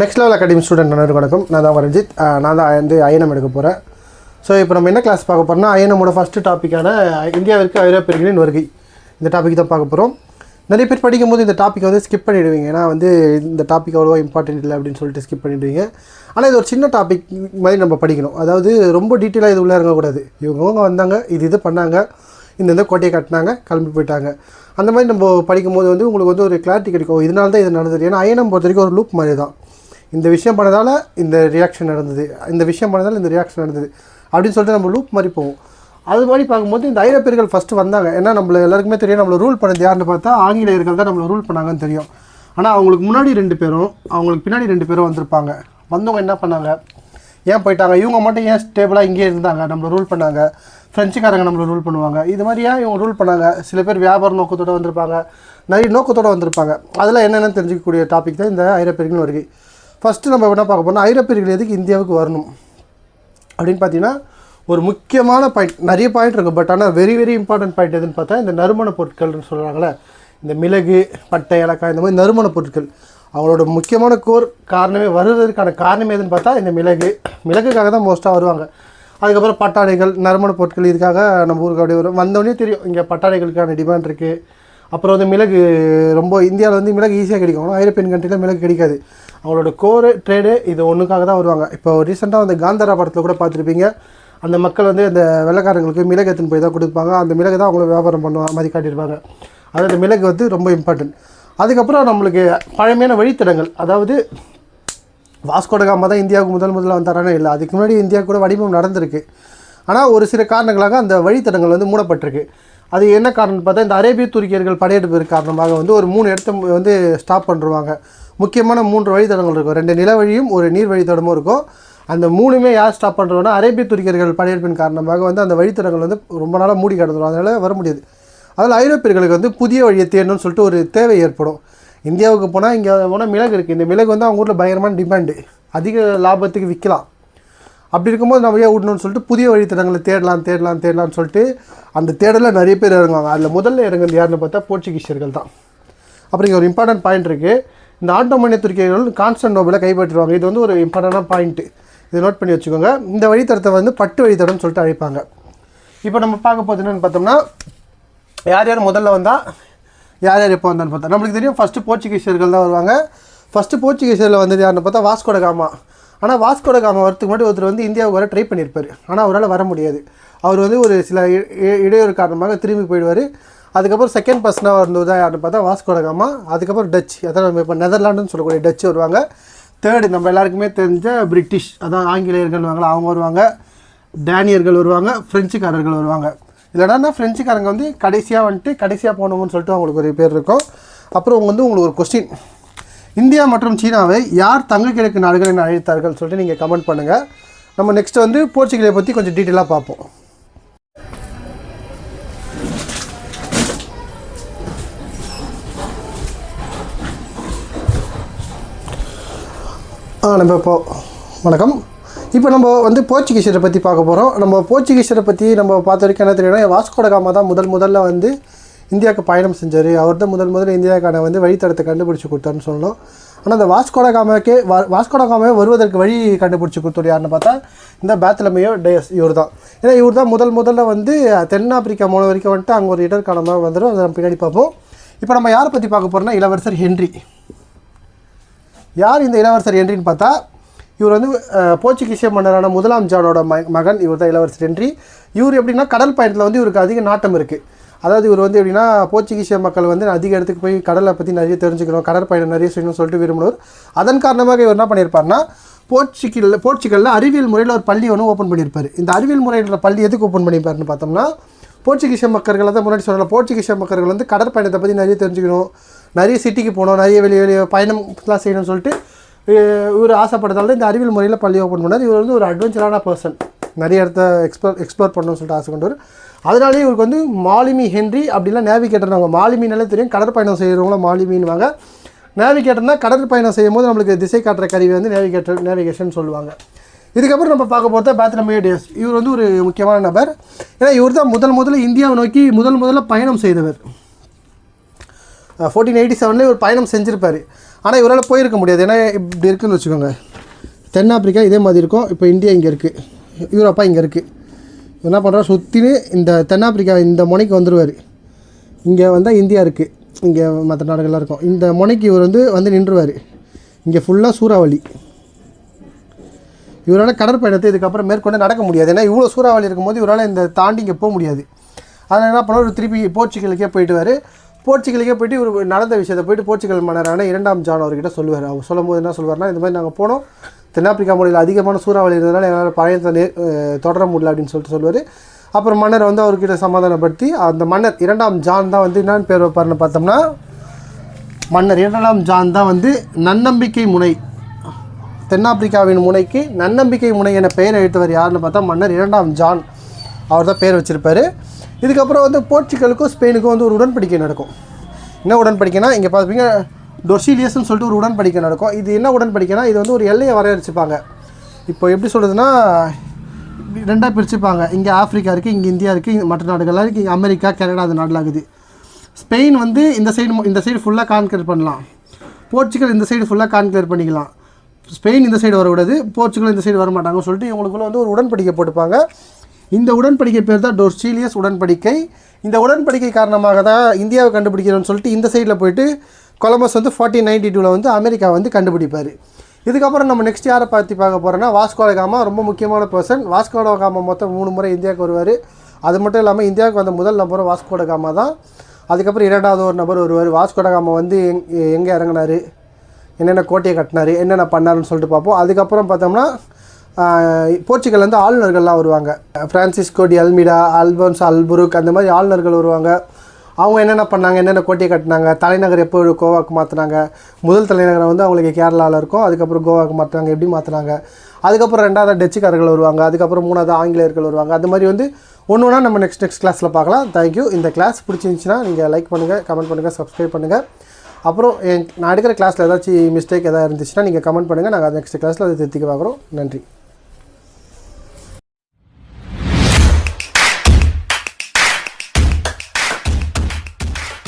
Next level academy student அனைவருக்கும் வணக்கம். நான் தான் ரஞ்சித் நான் தான் வந்து ஐஎன்எம் எடுக்க போகிறேன் ஸோ இப்போ நம்ம என்ன கிளாஸ் பார்க்க போகிறோம்னா ஐஎன்எம்மோட ஃபஸ்ட்டு டாப்பிக்கான இந்தியாவிற்கு ஐரோப்பியர்களின் வருகை. இந்த டாபிக் தான் பார்க்க போகிறோம் நிறைய பேர் படிக்கும்போது இந்த டாப்பிக்கை வந்து ஸ்கிப் பண்ணிவிடுவீங்க ஏன்னா வந்து இந்த டாபிக் அவ்வளோவா இம்பார்ட்டன்ட் இல்லை அப்படின்னு சொல்லிட்டு ஸ்கிப் பண்ணிடுவீங்க. ஆனால் இது ஒரு சின்ன டாபிக் மாதிரி நம்ம படிக்கணும். அதாவது ரொம்ப டீட்டெயிலாக இது உள்ளே இறங்கக்கூடாது. இவங்கவுங்க வந்தாங்க இது இது பண்ணாங்க. இந்த இந்த கோட்டையை கட்டினாங்க கிளம்பி போயிட்டாங்க. அந்த மாதிரி நம்ம படிக்கும்போது வந்து உங்களுக்கு வந்து ஒரு கிளாரிட்டி கிடைக்கும். இதனால தான் இது நடந்தது. ஏன்னா ஐஎன்எம் பொறுத்த வரைக்கும் ஒரு லூப் மாதிரி தான். இந்த விஷயம் பண்ணதால் இந்த ரியாக்ஷன் நடந்தது. இந்த விஷயம் பண்ணதால் இந்த ரியாக்ஷன் நடந்தது. அப்படின்னு சொல்லிட்டு நம்ம லூப் மாதிரி போவோம். அது மாதிரி பார்க்கும்போது இந்த ஐரோப்பியர்கள் ஃபஸ்ட்டு வந்தாங்க. ஏன்னா நம்மள எல்லாருக்குமே தெரியும் நம்மளை ரூல் பண்ணது யாருன்னு பார்த்தா ஆங்கிலேயர்கள் தான் நம்மளை ரூல் பண்ணாங்கன்னு தெரியும். ஆனால் அவங்களுக்கு முன்னாடி ரெண்டு பேரும் அவங்களுக்கு பின்னாடி ரெண்டு பேரும் வந்திருப்பாங்க. வந்தவங்க என்ன பண்ணாங்க? ஏன் போயிட்டாங்க? இவங்க மட்டும் ஏன் ஸ்டேபிளாக இங்கேயே இருந்தாங்க? நம்மளை ரூல் பண்ணாங்க. ஃப்ரெஞ்சுக்காரங்க நம்மளை ரூல் பண்ணுவாங்க. இது மாதிரி ஏன் இவங்க ரூல் பண்ணாங்க? சில பேர் வியாபார நோக்கத்தோடு வந்திருப்பாங்க. நிறைய நோக்கத்தோடு வந்திருப்பாங்க. அதெல்லாம் என்னென்னு தெரிஞ்சிக்கக்கூடிய டாபிக் தான் இந்த ஐரோப்பியர்கள் வருகை. ஃபஸ்ட்டு நம்ம என்ன பார்க்க போனால் ஐரோப்பியர்கள் எதுக்கு இந்தியாவுக்கு வரணும்? அப்படின்னு பார்த்தீங்கன்னா ஒரு முக்கியமான பாயிண்ட் நிறைய பாயிண்ட் இருக்குது பட் ஆனால் வெரி வெரி இம்பார்ட்டன்ட் பாயிண்ட் எதுன்னு பார்த்தா இந்த நறுமண பொருட்கள்னு சொல்கிறாங்களே இந்த மிளகு பட்டை ஏலக்காய் இந்த மாதிரி நறுமண பொருட்கள். அவங்களோட முக்கியமான கோர் காரணமே வருவதற்கான காரணம் எதுன்னு பார்த்தா இந்த மிளகு. மிளகுக்காக தான் மோஸ்ட்டாக வருவாங்க. அதுக்கப்புறம் பட்டாடைகள் நறுமண பொருட்கள் இதுக்காக நம்ம ஊருக்கு அப்படியே வரும். வந்தோடனே தெரியும் இங்கே பட்டாடைகளுக்கான டிமாண்ட் இருக்குது அப்புறம் வந்து மிளகு ரொம்ப இந்தியாவில் வந்து மிளகு ஈஸியாக கிடைக்கும். ஆனால் ஐரோப்பியன் கண்ட்ரியில் மிளகு கிடைக்காது. அவங்களோட கோரு ட்ரேடு இது ஒன்றுக்காக தான் வருவாங்க. இப்போ ரீசெண்டாக அந்த காந்தாரா படத்தில் கூட பார்த்துருப்பீங்க. அந்த மக்கள் வந்து அந்த வெள்ளைக்காரங்களுக்கு மிளகு போய் தான் கொடுப்பாங்க. அந்த மிளகு தான் அவங்கள வியாபாரம் பண்ணுவாங்க மாதிரி காட்டியிருப்பாங்க. அது அந்த மிளகு வந்து ரொம்ப இம்பார்ட்டன்ட் அதுக்கப்புறம் நம்மளுக்கு பழமையான வழித்தடங்கள். அதாவது வாஸ்கோடகாமா தான் இந்தியாவுக்கு முதல் முதல்ல வந்தாரானே இல்லை. அதுக்கு முன்னாடி இந்தியா கூட வடிவம் நடந்திருக்கு. ஆனால் ஒரு சில காரணங்களாக அந்த வழித்தடங்கள் வந்து மூடப்பட்டிருக்கு. அது என்ன காரணம்னு பார்த்தா இந்த அரேபிய துருக்கியர்கள் படையெடுப்பு காரணமாக வந்து ஒரு மூணு இடத்த வந்து ஸ்டாப் பண்ணுருவாங்க. முக்கியமான மூன்று வழித்தடங்கள் இருக்கும். ரெண்டு நில வழியும் ஒரு நீர் வழித்தடமும் இருக்கும். அந்த மூணுமே யார் ஸ்டாப் பண்ணுறோன்னா அரேபிய துருக்கியர்கள் படையெடுப்பின் காரணமாக வந்து அந்த வழித்தடங்கள் வந்து ரொம்ப நாளாக மூடி கிடந்துடும் அதனால் வர முடியாது. அதில் ஐரோப்பியர்களுக்கு வந்து புதிய வழியை தேடணும்னு சொல்லிட்டு ஒரு தேவை ஏற்படும். இந்தியாவுக்கு போனால் இங்கே போனால் மிளகு இருக்குது இந்த மிளகு வந்து அவங்க ஊரில் பயங்கரமான டிமாண்டு அதிக லாபத்துக்கு விற்கலாம் அப்படி இருக்கும்போது நம்ம ஏன் விடணும்னு சொல்லிட்டு புதிய வழித்தடங்களை தேடலாம் தேடலாம் தேடலாம்னு சொல்லிட்டு அந்த தேடலில் நிறைய பேர் இறங்குவாங்க. அதில் முதல்ல இறங்குறது யாருன்னு பார்த்தா போர்ச்சுகீசியர்கள் தான். அப்புறம் இங்கே ஒரு இம்பார்ட்டன்ட் பாயிண்ட் இருக்குது இந்த ஆட்டோமனிய துருக்கியர்கள் கான்ஸ்டன்டோபிளை நோபில் கைப்பற்றுவாங்க இது வந்து ஒரு இம்பார்ட்டண்டான பாயிண்ட்டு இதை நோட் பண்ணி வச்சுக்கோங்க. இந்த வழித்தடத்தை வந்து பட்டு வழித்தடம்னு சொல்லிட்டு அழைப்பாங்க. இப்போ நம்ம பார்க்க போகிறது என்னென்னு பார்த்தோம்னா யார் யார் முதல்ல வந்தால் யார் யார் எப்போ வந்தான்னு பார்த்தா. நம்மளுக்கு தெரியும் ஃபஸ்ட்டு போர்ச்சுகீசியர்கள் தான் வருவாங்க. ஃபஸ்ட்டு போர்ச்சுகீசியரில் வந்தது யாருன்னு பார்த்தா வாஸ்கோட காமா. ஆனால் வாஸ்கோட காமா வரத்துக்கு முன்னாடி ஒருத்தர் வந்து இந்தியாவுக்கு வர ட்ரை பண்ணியிருப்பார். ஆனால் அவரால் வர முடியாது. அவர் வந்து ஒரு சில இ- இடையூறு காரணமாக திரும்பி போயிடுவார். அதுக்கப்புறம் செகண்ட் பர்சனாக இருந்தது தான் யாருன்னு பார்த்தா வாஸ்கோடகாமா அதுக்கப்புறம் டச் அதான் நம்ம இப்போ நெதர்லாண்டுன்னு சொல்லக்கூடிய டச் வருவாங்க. தேர்டு நம்ம எல்லாருக்குமே தெரிஞ்ச பிரிட்டிஷ் அதான் ஆங்கிலேயர்கள் வருவாங்களா அவங்க வருவாங்க. டேனியர்கள் வருவாங்க ஃப்ரெஞ்சுக்காரர்கள் வருவாங்க. இல்லைனா ஃப்ரெஞ்சுக்காரங்க வந்து கடைசியாக வந்துட்டு கடைசியாக போனவங்கன்னு சொல்லிட்டு அவங்களுக்கு ஒரு பேர் இருக்கும். அப்புறம் வந்து உங்களுக்கு ஒரு கொஸ்டின் இந்தியா மற்றும் சீனாவை யார் தங்க கிழக்கு நாடுகள் என அழைத்தார்கள் சொல்லிட்டு நீங்கள் கமெண்ட் பண்ணுங்கள் நம்ம நெக்ஸ்ட் வந்து போர்ச்சுகலை பற்றி கொஞ்சம் டீட்டெயிலாக பார்ப்போம். நம்ம இப்போ வணக்கம். இப்போ நம்ம வந்து போர்ச்சுகீஸரை பற்றி பார்க்க போகிறோம் நம்ம போர்ச்சுகீஸரை பற்றி நம்ம பார்த்த வரைக்கும் என்ன தெரியும்னா வாஸ்கோடகாமா தான் முதல் முதல்ல வந்து இந்தியாவுக்கு பயணம் செஞ்சார். அவர் தான் முதல் முதல்ல இந்தியாவுக்கான வந்து வழித்தடத்தை கண்டுபிடிச்சி கொடுத்தாருன்னு சொல்லணும். ஆனால் அந்த வாஸ்கோடகாமாக்கே வா வாஸ்கோடகாமாவே வருவதற்கு வழி கண்டுபிடிச்சி கொடுத்தவர் யாருன்னு பார்த்தா இந்த பேத்தலமையோ டேஸ் இவர் தான். ஏன்னா இவர் தான் முதல் முதல்ல வந்து தென்னாப்பிரிக்கா மூணு வரைக்கும் வந்துட்டு அங்கே ஒரு இடர்காலமாக வந்துடும் அதை நம்ம பின்னாடி பார்ப்போம். இப்போ நம்ம யாரை பற்றி பார்க்க போகிறோம்னா இளவரசர் ஹென்றி. யார் இந்த இளவரசர் என்றின்னு பார்த்தா இவர் வந்து போர்ச்சுகீசிய மன்னரான முதலாம் ஜானோட ம மகன் இவர் தான் இளவரசர் என்றி இவர் எப்படின்னா கடல் பயணத்தில் வந்து இவருக்கு அதிக நாட்டம் இருக்குது அதாவது இவர் வந்து எப்படின்னா போர்ச்சுகீசிய மக்கள் வந்து அதிக இடத்துக்கு போய் கடலை பற்றி நிறைய தெரிஞ்சுக்கணும் கடற்பயணம் நிறைய செய்யணும்னு சொல்லிட்டு விரும்பினவர். அதன் காரணமாக இவர் என்ன பண்ணியிருப்பார்னா போர்ச்சுகல் போர்ச்சுகலில் அறிவியல் முறையில் ஒரு பள்ளி ஒன்று ஓப்பன் பண்ணியிருப்பார். இந்த அறிவியல் முறையில் பள்ளி எதுக்கு ஓப்பன் பண்ணியிருப்பாருன்னு பார்த்தோம்னா போர்ச்சுகீசிய மக்கள்களை தான் முன்னாடி சொல்லலாம் போர்ச்சுகீசிய மக்கள்கள் வந்து கடற்பயணத்தை பற்றி நிறைய தெரிஞ்சுக்கணும். நிறைய சிட்டிக்கு போகணும் நிறைய வெளியே வெளியே பயணம்லாம் செய்யணும்னு சொல்லிட்டு இவர் ஆசைப்பட்டதால இந்த அறிவியல் முறையில் பள்ளி ஓப்பன் பண்ணார். இவர் வந்து ஒரு அட்வென்ச்சரான பர்சன் நிறைய இடத்த எக்ஸ்ப்ளோர் எக்ஸ்ப்ளோர் பண்ணணும்னு சொல்லிட்டு ஆசை கொண்டவர் அதனாலேயே இவருக்கு வந்து மாலுமி ஹென்றி அப்படிலாம் நேவிகேட்டர்னாங்க மாலுமினாலே தெரியும். கடற்பயணம் செய்கிறவங்கள மாலுமின்னுவாங்க. நேவிகேட்டர்னால் கடற்பயணம் செய்யும் போது நம்மளுக்கு திசை காட்டுற கருவி வந்து நேவிகேட்டர் நேவிகேஷன் சொல்லுவாங்க. இதுக்கப்புறம் நம்ம பார்க்க போகிறது பேத்ரமே டேஸ் இவர் வந்து ஒரு முக்கியமான நபர். ஏன்னா இவர் தான் முதல் முதல்ல இந்தியாவை நோக்கி முதல் முதல்ல பயணம் செய்தவர். ஃபோர்டீன் எயிட்டி செவனில் ஒரு பயணம் செஞ்சுருப்பார். ஆனால் இவரால் போயிருக்க முடியாது. ஏன்னா இப்படி இருக்குன்னு வச்சுக்கோங்க. தென்னாப்பிரிக்கா இதே மாதிரி இருக்கும். இப்போ இந்தியா இங்கே இருக்குது யூரோப்பா இங்கே இருக்குது இவர் என்ன பண்ணுறாரு சுற்றினு இந்த தென்னாப்பிரிக்கா இந்த முனைக்கு வந்துடுவார் இங்கே வந்தால் இந்தியா இருக்குது இங்கே மற்ற நாடுகள்லாம் இருக்கும். இந்த முனைக்கு இவர் வந்து வந்து நின்றுவார். இங்கே ஃபுல்லாக சூறாவளி. இவரால் கடற்பயணத்தை இதுக்கப்புறம் மேற்கொண்டு நடக்க முடியாது. ஏன்னா இவ்வளோ சூறாவளி இருக்கும்போது இவரால் இந்த தாண்டி இங்கே போக முடியாது. அதனால் என்ன பண்ணுவார் திருப்பி போர்ச்சுகலுக்கே போயிட்டுவார். போர்ச்சுகலுக்கே போயிட்டு இவர் நடந்த விஷயத்தை போயிட்டு போர்ச்சுகல் மன்னரான இரண்டாம் ஜான் அவர்கிட்ட சொல்லுவார். அவர் சொல்லும்போது என்ன சொல்லுவார்னா இந்த மாதிரி நாங்கள் போனோம். தென்னாப்பிரிக்கா மொழியில் அதிகமான சூறாவளி இருந்ததுனால எங்களால் பயணத்தை நே தொடர முடியல அப்படின்னு சொல்லிட்டு சொல்லுவார். அப்புறம் மன்னர் வந்து அவர்கிட்ட சமாதானப்படுத்தி அந்த மன்னர் இரண்டாம் ஜான் தான் வந்து என்னன்னு பேர் வைப்பார்னு பார்த்தோம்னா மன்னர் இரண்டாம் ஜான் தான் வந்து நன்னம்பிக்கை முனை தென்னாப்பிரிக்காவின் முனைக்கு நன்னம்பிக்கை முனை என பெயர் எழுத்தவர் யாருன்னு பார்த்தா மன்னர் இரண்டாம் ஜான். அவர் தான் பேர் வச்சுருப்பார். இதுக்கப்புறம் வந்து போர்ச்சுகலுக்கும் ஸ்பெயினுக்கும் வந்து ஒரு உடன்படிக்கை நடக்கும். என்ன உடன்படிக்கைனா இங்கே பார்ப்பீங்க டொர்சிலியஸ்ன்னு சொல்லிட்டு ஒரு உடன்படிக்கை நடக்கும். இது என்ன உடன்படிக்கைனா இது வந்து ஒரு எல்லையை வரையறுச்சுப்பாங்க இப்போ எப்படி சொல்கிறதுனா ரெண்டாக பிரிச்சுப்பாங்க. இங்கே ஆஃப்ரிக்கா இருக்குது இங்கே இந்தியா இருக்குது இங்கே மற்ற நாடுகள்லாம் இருக்குது இங்கே அமெரிக்கா கனடா அது நாடுலாம் இருக்குது ஸ்பெயின் வந்து இந்த சைடு இந்த சைடு ஃபுல்லாக கான்கர் பண்ணலாம். போர்ச்சுகல் இந்த சைடு ஃபுல்லாக கான்கர் பண்ணிக்கலாம். ஸ்பெயின் இந்த சைடு வரக்கூடாது போர்ச்சுகல் இந்த சைடு வரமாட்டாங்கன்னு சொல்லிட்டு இவங்களுக்குள்ள வந்து ஒரு உடன்படிக்கை போட்டுப்பாங்க. இந்த உடன்படிக்கை பேர் தான் டொர்சீலியஸ் உடன்படிக்கை. இந்த உடன்படிக்கை காரணமாக தான் இந்தியாவை கண்டுபிடிக்கிறோன்னு சொல்லிட்டு இந்த சைடில் போயிட்டு கொலம்பஸ் வந்து ஃபார்ட்டி நைன்டி டூவில் வந்து அமெரிக்கா வந்து கண்டுபிடிப்பார். இதுக்கப்புறம் நம்ம நெக்ஸ்ட் யாரை பற்றி பார்க்க போகிறோன்னா வாஸ்கோலகாமா ரொம்ப முக்கியமான பர்சன் வாஸ்கோலகாமா மொத்தம் மூணு முறை இந்தியாவுக்கு வருவார். அது மட்டும் இல்லாமல் இந்தியாவுக்கு வந்த முதல் நபரும் வாஸ்கோடகாமா தான். அதுக்கப்புறம் இரண்டாவது ஒரு நபர் வருவார். வாஸ்கோடகாமா வந்து எங் எங்கே இறங்கினார்? என்னென்ன கோட்டையை கட்டினாரு என்னென்ன பண்ணாருன்னு சொல்லிட்டு பார்ப்போம். அதுக்கப்புறம் பார்த்தோம்னா போர்ச்சுகல்லேருந்து போர்ச்சுகல்ல இருந்து ஆளுநர்கள்லாம் வருவாங்க. Francisco de Almeida Afonso Albuquerque அந்த மாதிரி ஆளுநர்கள் வருவாங்க. அவங்க என்னென்ன பண்ணாங்க என்னென்ன கோட்டையை கட்டினாங்க தலைநகர் எப்போ கோவாக்கு மாற்றினாங்க முதல் தலைநகரம் வந்து அவங்களுக்கு கேரளாவில் இருக்கும் அதுக்கப்புறம் கோவாக்கு மாற்றினாங்க எப்படி மாற்றினாங்க அதுக்கப்புறம் ரெண்டாவது டச்சுக்காரர்கள் வருவாங்க அதுக்கப்புறம் மூணாவது ஆங்கிலேயர்கள் வருவாங்க. அது மாதிரி வந்து ஒன்று ஒன்றா நம்ம நெக்ஸ்ட் நெக்ஸ்ட் கிளாஸில் பார்க்கலாம். தேங்க்யூ இந்த கிளாஸ் பிடிச்சிருந்துச்சின்னா நீங்கள் லைக் பண்ணுங்கள் கமெண்ட் பண்ணுங்கள் சப்ஸ்கிரைப் பண்ணுங்கள் அப்புறம் என் நான் எடுக்கிற கிளாஸில் ஏதாச்சும் மிஸ்டேக் எதாவது இருந்துச்சுன்னா நீங்கள் கமெண்ட் பண்ணுங்கள் நாங்கள் நெக்ஸ்ட் கிளாஸில் அதை திருத்திக்க பார்க்குறோம். நன்றி.